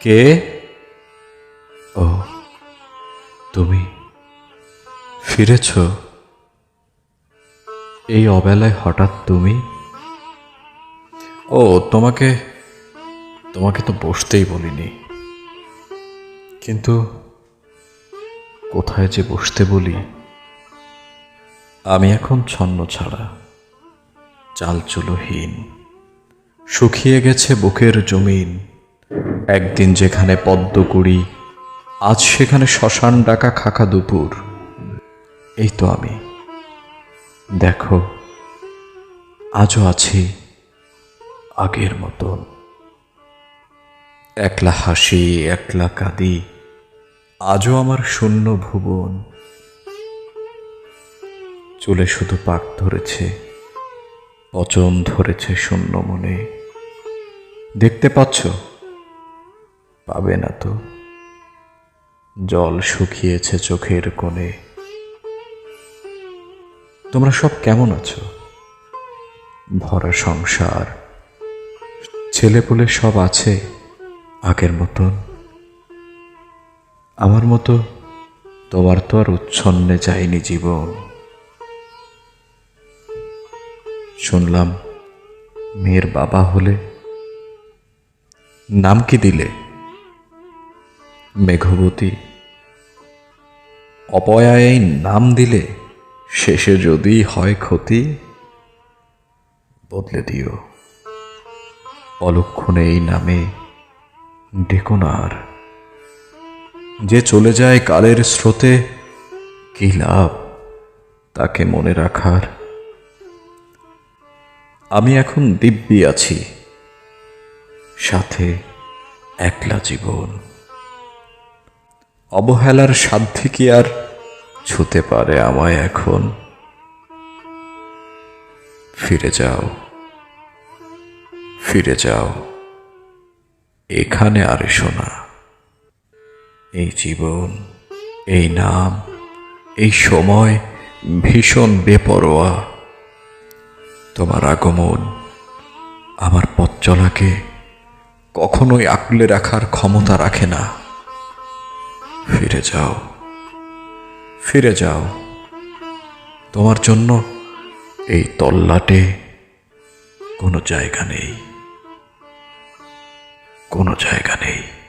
কে? ও, তুমি ফিরেছ? এই অবেলায় হঠাৎ তুমি? ও, তোমাকে তোমাকে তো বসতেই বলিনি। কিন্তু কোথায় যে বসতে বলি? আমি এখন ছন্ন ছাড়া, চালচুলোহীন, শুকিয়ে গেছে বুকের জমিন। একদিন যেখানে পদ্মকুড়ি, আজ সেখানে শ্মশান ডাকা খাকা দুপুর। এই তো আমি। দেখো, আজও আছি আগের মতন। একলা হাসি, একলা কাঁদি, আজও আমার শূন্য ভুবন। চুলে শুধু পাক ধরেছে, পচন ধরেছে শূন্য মনে। দেখতে পাচ্ছ? পাবে না তো? জল শুকিয়েছে চোখের কোণে। তোমরা সব কেমন আছো? ভরা সংসার। ছেলেপুলে সব আছে আগের মতন? আমার মতো তোমার তো আর উচ্ছন্নে যায়নি জীবন। শুনলাম মেয়ের বাবা হলে নাম কি দিলে? মেঘবতী, অপয়ায় এই নাম দিলে শেষে যদি হয় ক্ষতি, বদলে দিও। অলক্ষণে এই নামে ডেকো না আর। যে চলে যায় কালের স্রোতে, কি লাভ তাকে মনে রাখার? আমি এখন দিব্যি আছি, সাথে একলা জীবন। অবহেলার সাধ্যে কি আর ছুতে পারে আমায় এখন? ফিরে যাও। ফিরে যাও। এখানে আর এসো না। এই জীবন, এই নাম, এই সময় ভীষণ বেপরোয়া। তোমার আগমন আমার পথ চলাকে কখনোই আঁকলে রাখার ক্ষমতা রাখে না। ফিরে যাও। ফিরে যাও। তোমার জন্য এই তল্লাটে কোনো জায়গা নেই। কোনো জায়গা নেই।